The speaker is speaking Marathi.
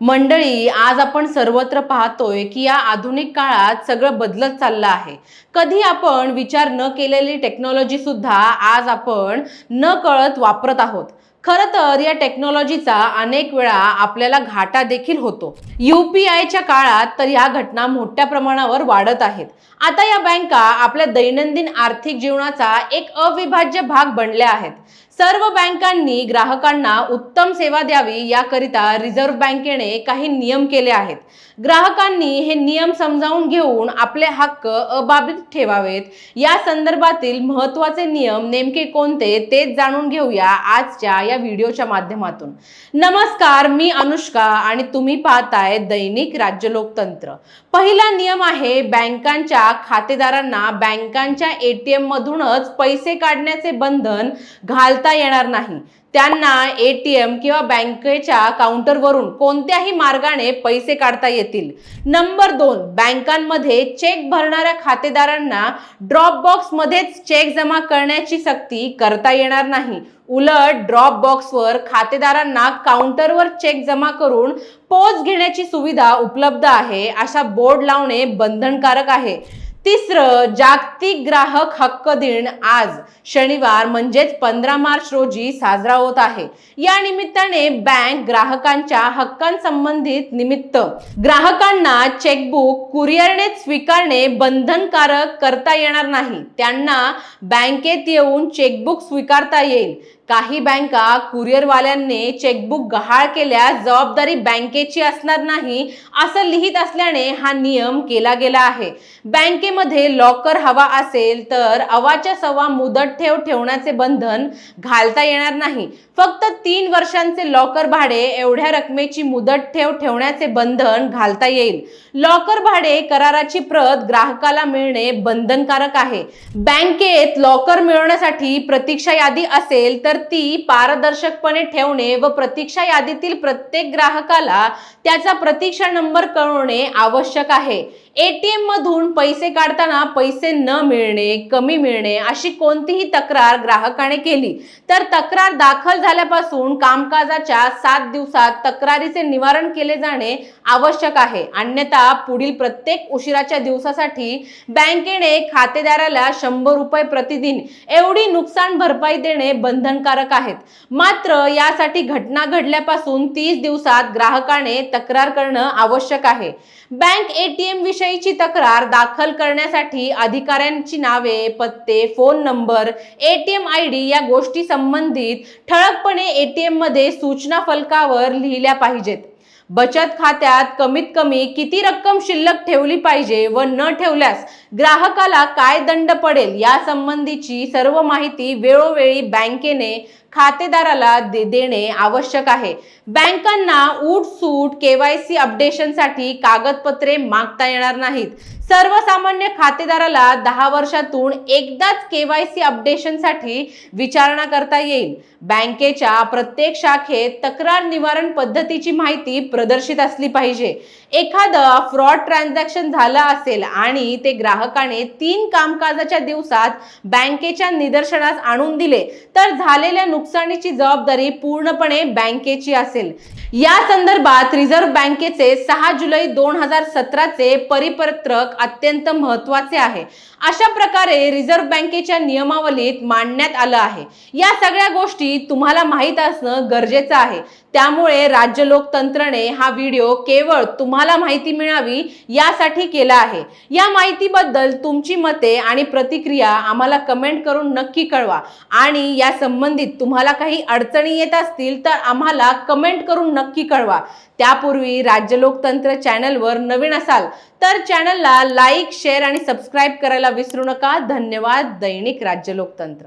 मंडळी आज आपण सर्वत्र पाहतोय की या आधुनिक काळात सगळं बदलत चाललं आहे. कधी आपण विचार न केलेली टेक्नॉलॉजी सुद्धा आज आपण न कळत वापरत आहोत. खरं तर या टेक्नॉलॉजीचा अनेक वेळा आपल्याला घाटा देखील होतो. युपीआयच्या काळात तर या घटना मोठ्या प्रमाणावर वाढत आहेत. आता या बँका आपल्या दैनंदिन आर्थिक जीवनाचा एक अविभाज्य भाग बनल्या आहेत. सर्व बँकांनी ग्राहकांना उत्तम सेवा द्यावी याकरिता रिझर्व्ह बँकेने काही नियम केले आहेत. ग्राहकांनी हे नियम समजावून घेऊन आपले हक्क अबाधित ठेवावेत. या संदर्भातील महत्त्वाचे नियम नेमके कोणते तेच जाणून घेऊया आजच्या या व्हिडिओच्या माध्यमातून. नमस्कार मी अनुष्का आणि तुम्ही पाहताय दैनिक राज्य लोकतंत्र पहिला नियम आहे बँकांच्या खातेदारांना बँकांच्या एटीएम मधूनच पैसे काढण्याचे बंधन घालता येणार नाही. त्यांना ए टी एम किंवा बँकेच्या काउंटरवरून कोणत्याही मार्गाने पैसे काढता येतील. नंबर दोन बँकांमध्ये चेक भरणाऱ्या खातेदारांना ड्रॉप बॉक्समध्येच चेक जमा करण्याची सक्ती करता येणार नाही. उलट ड्रॉप बॉक्सवर खातेदारांना काउंटरवर चेक जमा करून पोच घेण्याची सुविधा उपलब्ध आहे अशा बोर्ड लावणे बंधनकारक आहे. तिसरं जागतिक ग्राहक हक्क दिन आज शनिवार म्हणजेच पंधरा मार्च रोजी साजरा होत आहे. या निमित्ताने बँक ग्राहकांच्या हक्कांसंबंधित निमित्त ग्राहकांना चेकबुक कुरिअरने स्वीकारणे बंधनकारक करता येणार नाही. त्यांना बँकेत येऊन चेकबुक स्वीकारता येईल. काही बँका कुरिअरवाल्यांनी चेकबुक गहाळ केल्यास जबाबदारी बँकेची असणार नाही असं लिहित असल्याने हा नियम केला गेला आहे. बँकेमध्ये लॉकर हवा असेल तर अवाच्या सव्वा मुदत ठेव ठेवण्याचे बंधन घालता येणार नाही. फक्त तीन वर्षांचे लॉकर भाडे एवढ्या रकमेची मुदत ठेव ठेवण्याचे बंधन घालता येईल. लॉकर भाडे कराराची प्रत ग्राहकाला मिळणे बंधनकारक आहे. बँकेत लॉकर मिळवण्यासाठी प्रतीक्षा यादी असेल तर ती पारदर्शकपणे ठेवणे व प्रतीक्षा यादीतील प्रत्येक ग्राहकाला त्याचा प्रतीक्षा नंबर कळवणे आवश्यक आहे. एटीएम मधून पैसे काढताना पैसे न मिळणे कमी मिळणे अशी कोणतीही तक्रार ग्राहकाने केली. तर तक्रार दाखल झाल्यापासून कामकाजाच्या सात दिवसात तक्रारीचे निवारण केले जाणे आवश्यक आहे. अन्यथा पुढील प्रत्येक उशिराच्या दिवसासाठी बँकेने खातेदाराला शंभर रुपये प्रतिदिन एवढी नुकसान भरपाई देणे बंधनकारक आहेत. मात्र यासाठी घटना घडल्यापासून तीस दिवसात ग्राहकाने तक्रार करणं आवश्यक आहे. बँक एटीएम विषयीची तक्रार दाखल करण्यासाठी अधिकाऱ्यांची नावे पत्ते phone number ATM I D या गोष्टी संबंधित ठळकपणे एटीएममध्ये सूचना फलकावर लिहिल्या पाहिजेत. बचत खात्यात कमीत कमी किती रक्कम शिल्लक ठेवली पाहिजे व न ठेवल्यास ग्राहकाला काय दंड पडेल या संबंधीची सर्व माहिती वेळोवेळी बँकेने खातेदाराला दे देणे आवश्यक आहे. बँकांना सूट केवायसी अपडेशनसाठी कागदपत्रे मागता येणार नाहीत. सर्वसामान्य खातेदाराला दहा वर्षातून एकदाच केवायसी अपडेशनसाठी विचारणा करता येईल. बँकेच्या प्रत्येक शाखेत तक्रार निवारण पद्धतीची माहिती प्रदर्शित असली पाहिजे. एखादं फ्रॉड ट्रान्झॅक्शन झालं असेल आणि ते ग्राहकाने तीन कामकाजाच्या दिवसात बँकेच्या निदर्शनास आणून दिले तर झालेल्या नुकसानीची जबाबदारी पूर्णपणे बँकेची असेल. या संदर्भात रिझर्व्ह बँकेचे सहा जुलै दोन हजार सतराचे परिपत्रक अत्यंत महत्त्वाचे आहे. अशा प्रकारे रिझर्व्ह बँकेच्या नियमावलीत मांडण्यात आलं आहे. या सगळ्या गोष्टी तुम्हाला माहीत असणं गरजेचं आहे. त्यामुळे राज्य लोकतंत्रने हा व्हिडिओ केवळ तुम्हाला माहिती मिळावी यासाठी केला आहे. या माहितीबद्दल तुमची मते आणि प्रतिक्रिया आम्हाला कमेंट करून नक्की कळवा. आणि या संबंधित तुम्हाला काही अडचणी येत असतील तर आम्हाला कमेंट करून नक्की कळवा. त्यापूर्वी राज्य लोकतंत्र चॅनलवर नवीन असाल तर चॅनलला लाईक शेअर आणि सबस्क्राईब करायला विसरू नका. धन्यवाद. दैनिक राज्य लोकतंत्र.